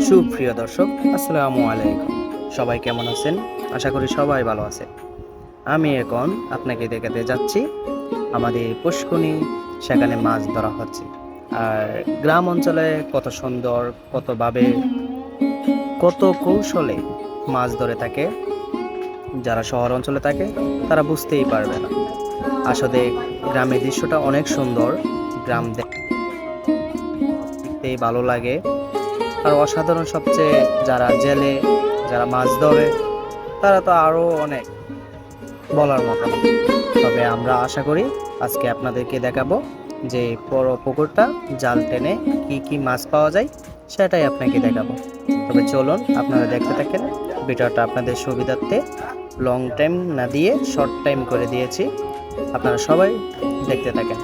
সুপ্রিয় দর্শক, আসসালামু আলাইকুম। সবাই কেমন আছেন? আশা করি সবাই ভালো আছে আমি এখন আপনাকে দেখাতে যাচ্ছি আমাদের পুষ্কনি সেখানে মাছ ধরা হচ্ছে। আর গ্রাম অঞ্চলে কত সুন্দর, কতভাবে, কত কৌশলে মাছ ধরে থাকে, যারা শহর অঞ্চলে থাকে, তারা বুঝতেই পারবে না। আসলে গ্রামের দৃশ্যটা অনেক সুন্দর, গ্রাম দেখতেই ভালো লাগে। আর অসাধারণ সবচেয়ে যারা জেলে, যারা মাছ ধরে, তারা তো আরও অনেক বলার মতো। তবে আমরা আশা করি আজকে আপনাদেরকে দেখাবো যে বড় পুকুরটা জাল টেনে কি কি মাছ পাওয়া যায়, সেটাই আপনাকে দেখাবো। তবে চলুন আপনারা দেখতে থাকেন, ভিডিওটা আপনাদের সুবিধার্থে লং টাইম না দিয়ে শর্ট টাইম করে দিয়েছি। আপনারা সবাই দেখতে থাকেন।